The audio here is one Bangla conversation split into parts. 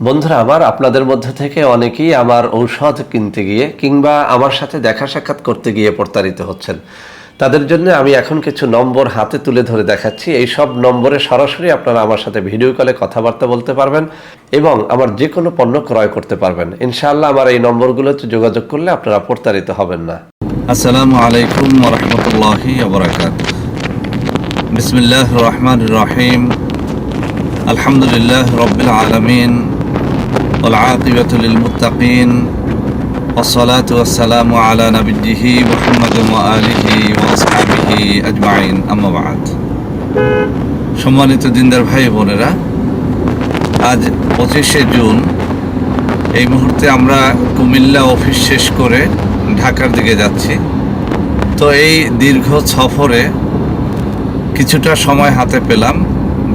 বন্ধুরা আমার আপনাদের মধ্যে থেকে অনেকেই আমার ঔষধ কিনতে গিয়ে কিংবা আমার সাথে দেখা সাক্ষাৎ করতে গিয়ে প্রতারিত হচ্ছেন। তাদের জন্য আমি এখন কিছু নম্বর হাতে তুলে ধরে দেখাচ্ছি। এই সব নম্বরে সরাসরি আপনারা আমার সাথে ভিডিও কলে কথাবার্তা বলতে পারবেন এবং আমার যে কোনো পণ্য ক্রয় করতে পারবেন। ইনশাআল্লাহ আমার এই নম্বরগুলোতে যোগাযোগ করলে আপনারা প্রতারিত হবেন না। আসসালামু আলাইকুম ওরহমতুল্লাহি ওবরাকাত বিসমিল্লাহ রহমান রহিম। আলহামদুলিল্লাহ রবিল আলমিন। والعاقبة للمتقين والصلاة والسلام على نبيه محمد وآله وأصحابه أجمعين أما بعد সম্মানিত দিনদার ভাই বোনেরা আজ পঁচিশে জুন এই মুহূর্তে আমরা কুমিল্লা অফিস শেষ করে ঢাকার দিকে যাচ্ছি তো এই দীর্ঘ সফরে কিছুটা সময় হাতে পেলাম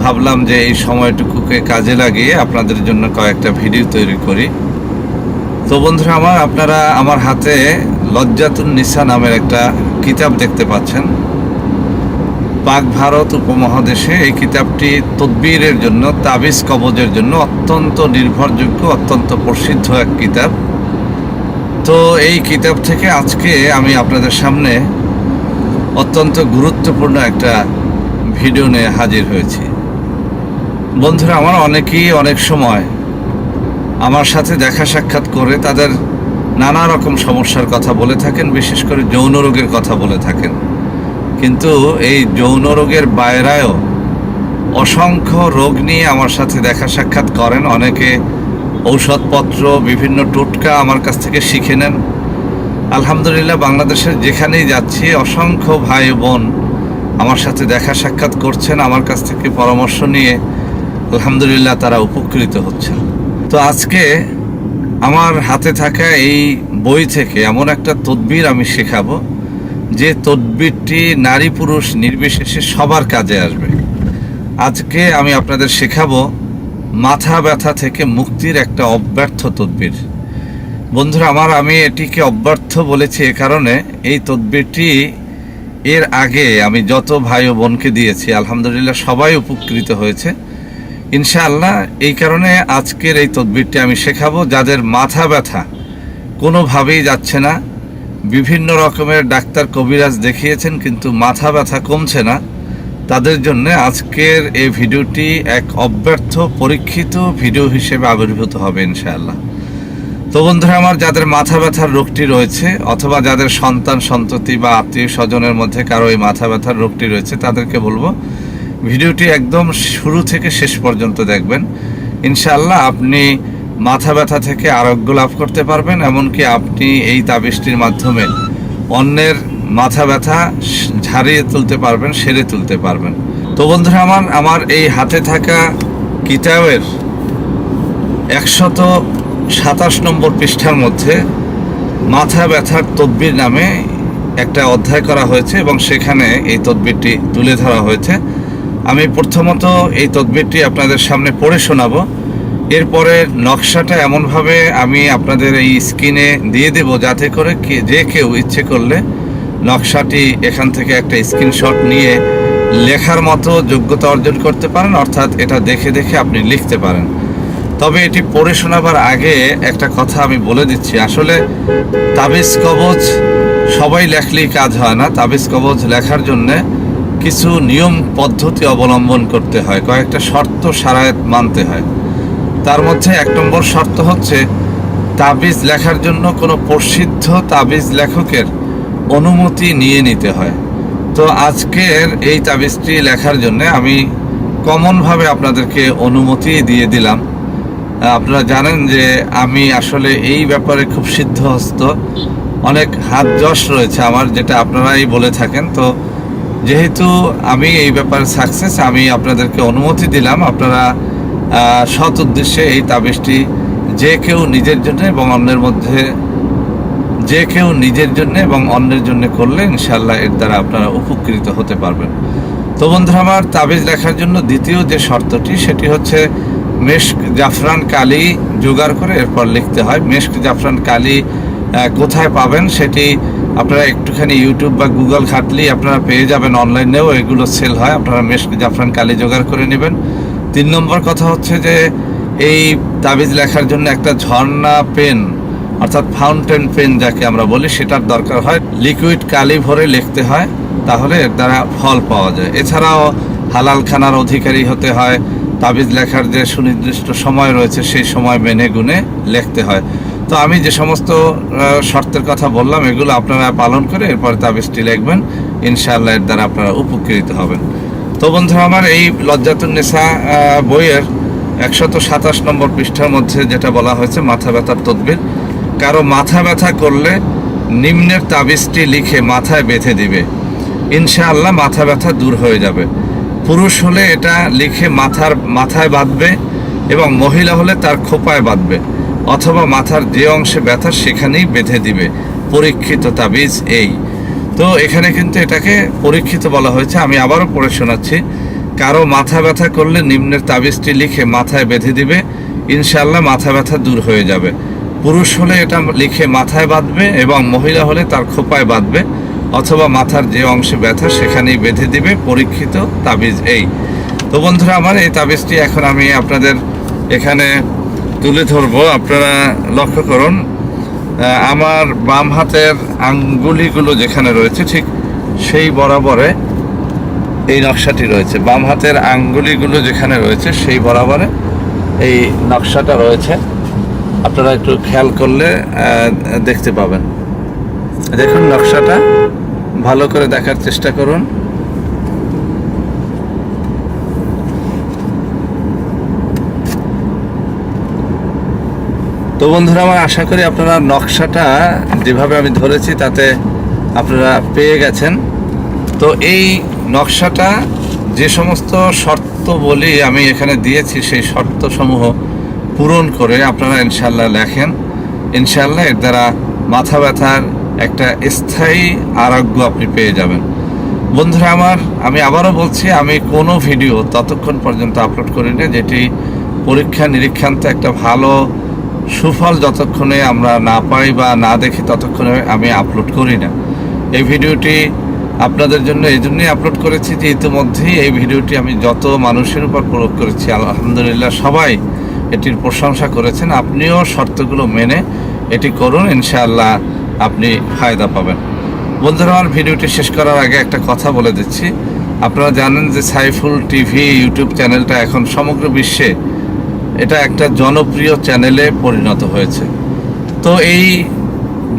ভাবলাম যে এই সময়টুকুকে কাজে লাগিয়ে আপনাদের জন্য কয়েকটা ভিডিও তৈরি করি। তো বন্ধুরা আমার, আপনারা আমার হাতে লজ্জাতুন নিসা নামের একটা কিতাব দেখতে পাচ্ছেন। পাক ভারত উপমহাদেশে এই কিতাবটি তদবিরের জন্য, তাবিজ কবজের জন্য অত্যন্ত নির্ভরযোগ্য, অত্যন্ত প্রসিদ্ধ এক কিতাব। তো এই কিতাব থেকে আজকে আমি আপনাদের সামনে অত্যন্ত গুরুত্বপূর্ণ একটা ভিডিও নিয়ে হাজির হয়েছি। বন্ধুরা, আমার অনেকেই অনেক সময় আমার সাথে দেখা সাক্ষাৎ করে তাদের নানা রকম সমস্যার কথা বলে থাকেন, বিশেষ করে যৌন রোগের কথা বলে থাকেন। কিন্তু এই যৌন রোগের বাইরেও অসংখ্য রোগ নিয়ে আমার সাথে দেখা সাক্ষাৎ করেন। অনেকে ঔষধপত্র, বিভিন্ন টোটকা আমার কাছ থেকে শিখে নেন। আলহামদুলিল্লাহ, বাংলাদেশের যেখানেই যাচ্ছি, অসংখ্য ভাই বোন আমার সাথে দেখা সাক্ষাৎ করছেন। আমার কাছ থেকে পরামর্শ নিয়ে আলহামদুলিল্লাহ তারা উপকৃত হচ্ছেন। তো আজকে আমার হাতে থাকা এই বই থেকে এমন একটা তদবির আমি শেখাবো, যে তদবিরটি নারী পুরুষ নির্বিশেষে সবার কাজে আসবে। আজকে আমি আপনাদের শেখাবো মাথা ব্যথা থেকে মুক্তির একটা অব্যর্থ তদবির। বন্ধুরা, আমার আমি এটিকে অব্যর্থ বলেছি এ কারণে, এই তদবিরটি এর আগে আমি যত ভাই ও বোনকে দিয়েছি, আলহামদুলিল্লাহ সবাই উপকৃত হয়েছে। ইনশাআল্লাহ, এই কারণে আজকের এই তদবিরটি আমি শেখাবো। যাদের মাথা ব্যথা কোনোভাবেই যাচ্ছে না, বিভিন্ন রকমের ডাক্তার কবিরাজ দেখিয়েছেন, কিন্তু মাথা ব্যথা কমছে না। তাদের জন্য আজকের এই ভিডিওটি এক অব্যর্থ, পরীক্ষিত ভিডিও হিসেবে আবির্ভূত হবে ইনশাআল্লাহ। তো বন্ধুরা, আমার যাদের মাথা ব্যথার রোগটি রয়েছে, অথবা যাদের সন্তান, সন্ততি বা আত্মীয় স্বজনের মধ্যে কারও এই মাথা ব্যথার রোগটি রয়েছে, তাদেরকে বলব ভিডিওটি একদম শুরু থেকে শেষ পর্যন্ত দেখবেন। ইনশাআল্লাহ আপনি মাথা ব্যথা থেকে আরোগ্য লাভ করতে পারবেন, এমনকি আপনি এই তাবিজটির মাধ্যমে অন্যের মাথা ব্যথা ঝাড়িয়ে তুলতে পারবেন, সেরে তুলতে পারবেন। তো বন্ধুরা আমার আমার এই হাতে থাকা কিতাবের একশত সাতাশ নম্বর পৃষ্ঠার মধ্যে মাথা ব্যথার তদবির নামে একটা অধ্যায় করা হয়েছে এবং সেখানে এই তদবিরটি তুলে ধরা হয়েছে। আমি প্রথমত এই তদবিরটি আপনাদের সামনে পড়ে শোনাবো। এরপরে নকশাটা এমনভাবে আমি আপনাদের এই স্ক্রিনে দিয়ে দেব যাতে করে যে কেউ ইচ্ছে করলে নকশাটি এখান থেকে একটা স্ক্রিনশট নিয়ে লেখার মতো যোগ্যতা অর্জন করতে পারেন, অর্থাৎ এটা দেখে দেখে আপনি লিখতে পারেন। তবে এটি পড়ে শোনাবার আগে একটা কথা আমি বলে দিচ্ছি। আসলে তাবিজ কবজ সবাই লেখলেই কাজ হয় না। তাবিজ কবজ লেখার জন্যে কিছু নিয়ম পদ্ধতি অবলম্বন করতে হয়, কয়েকটা শর্ত সারায়ত মানতে হয়। তার মধ্যে এক নম্বর শর্ত হচ্ছে, তাবিজ লেখার জন্য কোনো প্রসিদ্ধ তাবিজ লেখকের অনুমতি নিয়ে নিতে হয়। তো আজকের এই তাবিজটি লেখার জন্য আমি কমনভাবে আপনাদেরকে অনুমতি দিয়ে দিলাম। আপনারা জানেন যে আমি আসলে এই ব্যাপারে খুব সিদ্ধহস্ত, অনেক হাত যশ রয়েছে আমার, যেটা আপনারাই বলে থাকেন। তো যেহেতু আমি এই ব্যাপারে সাকসেস আমি আপনাদেরকে অনুমতি দিলাম। আপনারা সৎ উদ্দেশ্যে এই তাবিজটি যে কেউ নিজের জন্য এবং অন্যের মধ্যে, যে কেউ নিজের জন্য এবং অন্যের জন্য করলে ইনশাল্লাহ এর দ্বারা আপনারা উপকৃত হতে পারবেন। তো বন্ধুরা আমার তাবিজ লেখার জন্য দ্বিতীয় যে শর্তটি, সেটি হচ্ছে মেশক জাফরান কালি জোগাড় করে এরপর লিখতে হয়। মেশক জাফরান কালি কোথায় পাবেন সেটি আপনারা একটুখানি ইউটিউব বা গুগল ঘাটলেই আপনারা পেয়ে যাবেন অনলাইনেও এগুলো সেল হয়। আপনারা মেশক জাফরান কালি জোগাড় করে নেবেন। তিন নম্বর কথা হচ্ছে যে, এই তাবিজ লেখার জন্য একটা ঝর্ণা পেন, অর্থাৎ ফাউন্টেন পেন যাকে আমরা বলি, সেটার দরকার হয়। লিকুইড কালি ভরে লিখতে হয়, তাহলে এর দ্বারা ফল পাওয়া যায়। এছাড়াও হালাল খানার অধিকারী হতে হয়। তাবিজ লেখার যে সুনির্দিষ্ট সময় রয়েছে, সেই সময় মেনে গুনে লিখতে হয়। তো আমি যে সমস্ত শর্তের কথা বললাম এগুলো আপনারা পালন করে এরপরে তাবিজটি লিখবেন। ইনশাআল্লাহ এর দ্বারা আপনারা উপকৃত হবেন। তো বন্ধুরা আমার এই লজ্জাতুন নেশা আহ, বইয়ের একশত সাতাশ নম্বর পৃষ্ঠার মধ্যে যেটা বলা হয়েছে মাথা ব্যথার তদবির। কারও মাথা ব্যথা করলে নিম্নের তাবিজটি লিখে মাথায় বেঁধে দিবে। ইনশাআল্লাহ মাথা ব্যথা দূর হয়ে যাবে। পুরুষ হলে এটা লিখে মাথার মাথায় বাঁধবে এবং মহিলা হলে তার খোপায় বাঁধবে। অথবা মাথার যে অংশে ব্যথা সেখানেই বেঁধে দিবে। পরীক্ষিত তাবিজ এই। তো এখানে কিন্তু এটাকে পরীক্ষিত বলা হয়েছে। আমি আবারও পড়ে শোনাচ্ছি। কারও মাথা ব্যথা করলে নিম্নের তাবিজটি লিখে মাথায় বেঁধে দিবে। ইনশাল্লাহ মাথা ব্যথা দূর হয়ে যাবে। পুরুষ হলে এটা লিখে মাথায় বাঁধবে এবং মহিলা হলে তার খোপায় বাঁধবে। অথবা মাথার যে অংশে ব্যথা সেখানেই বেঁধে দিবে। পরীক্ষিত তাবিজ এই। তো বন্ধুরা, আমার এই তাবিজটি এখন আমি আপনাদের এখানে তুলে ধরবো, আপনারা লক্ষ্য করুন আমার বাম হাতের আঙ্গুলিগুলো যেখানে রয়েছে, ঠিক সেই বরাবরে এই নকশাটি রয়েছে। বাম হাতের আঙ্গুলিগুলো যেখানে রয়েছে, সেই বরাবরে এই নকশাটা রয়েছে। আপনারা একটু খেয়াল করলে দেখতে পাবেন। দেখুন, নকশাটা ভালো করে দেখার চেষ্টা করুন। তো বন্ধুরা, আমার আশা করি আপনারা নকশাটা যেভাবে আমি ধরেছি তাতে আপনারা পেয়ে গেছেন। তো এই নকশাটা যে সমস্ত শর্ত বলি আমি এখানে দিয়েছি, সেই শর্তসমূহ পূরণ করে আপনারা ইনশাল্লাহ লেখেন। ইনশাল্লাহ এর দ্বারা মাথা ব্যথার একটা স্থায়ী আরোগ্য আপনি পেয়ে যাবেন। বন্ধুরা, আমার, আমি আবারও বলছি, আমি কোনো ভিডিও ততক্ষণ পর্যন্ত আপলোড করি না যেটি পরীক্ষা নিরীক্ষান্ত একটা ভালো সুফল যতক্ষণে আমরা না পাই বা না দেখি, ততক্ষণে আমি আপলোড করি না। এই ভিডিওটি আপনাদের জন্য এই জন্যই আপলোড করেছি যে ইতিমধ্যেই এই ভিডিওটি আমি যত মানুষের উপর প্রয়োগ করেছি, আলহামদুলিল্লাহ সবাই এটির প্রশংসা করেছেন। আপনিও শর্তগুলো মেনে এটি করুন, ইনশাআল্লাহ আপনি ফায়দা পাবেন। বন্ধুরা, আমার ভিডিওটি শেষ করার আগে একটা কথা বলে দিচ্ছি। আপনারা জানেন যে সাইফুল টিভি ইউটিউব চ্যানেলটা এখন সমগ্র বিশ্বে এটা একটা জনপ্রিয় চ্যানেলে পরিণত হয়েছে। তো এই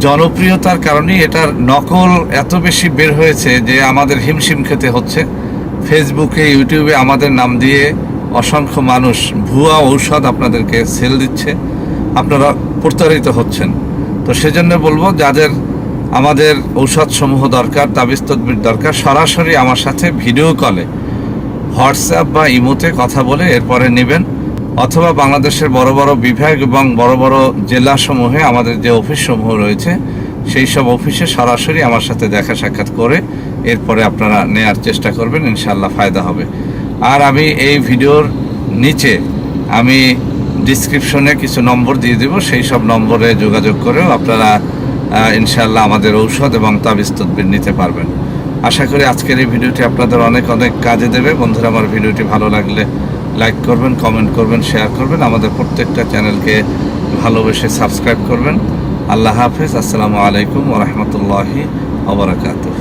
জনপ্রিয়তার কারণেই এটার নকল এত বেশি বের হয়েছে যে আমাদের হিমশিম খেতে হচ্ছে। ফেসবুকে, ইউটিউবে আমাদের নাম দিয়ে অসংখ্য মানুষ ভুয়া ঔষধ আপনাদেরকে সেল দিচ্ছে। আপনারা প্রতারিত হচ্ছেন। তো সেজন্য বলব, যাদের আমাদের ঔষধসমূহ দরকার তাবিজ দরকার, সরাসরি আমার সাথে ভিডিও কলে, হোয়াটসঅ্যাপ বা ইমোতে কথা বলে এরপরে নেবেন। অথবা বাংলাদেশের বড় বড় বিভাগ এবং বড় বড় জেলাসমূহে আমাদের যে অফিসসমূহ রয়েছে, সেই সব অফিসে সরাসরি আমার সাথে দেখা সাক্ষাৎ করে এরপরে আপনারা নেয়ার চেষ্টা করবেন ইনশাল্লাহ ফায়দা হবে। আর আমি এই ভিডিওর নিচে আমি ডিসক্রিপশনে কিছু নম্বর দিয়ে দেব, সেই সব নম্বরে যোগাযোগ করেও আপনারা ইনশাল্লাহ আমাদের ঔষধ এবং তাবিজ তদবির নিতে পারবেন। আশা করি আজকের এই ভিডিওটি আপনাদের অনেক অনেক কাজে দেবে। বন্ধুরা, আমার ভিডিওটি ভালো লাগলে লাইক করবেন কমেন্ট করবেন শেয়ার করবেন। আমাদের প্রত্যেকটা চ্যানেলকে ভালোবেসে সাবস্ক্রাইব করবেন। আল্লাহ হাফিজ। আসসালামু আলাইকুম ওরহমতুল্লাহি ওবরাকাতুহ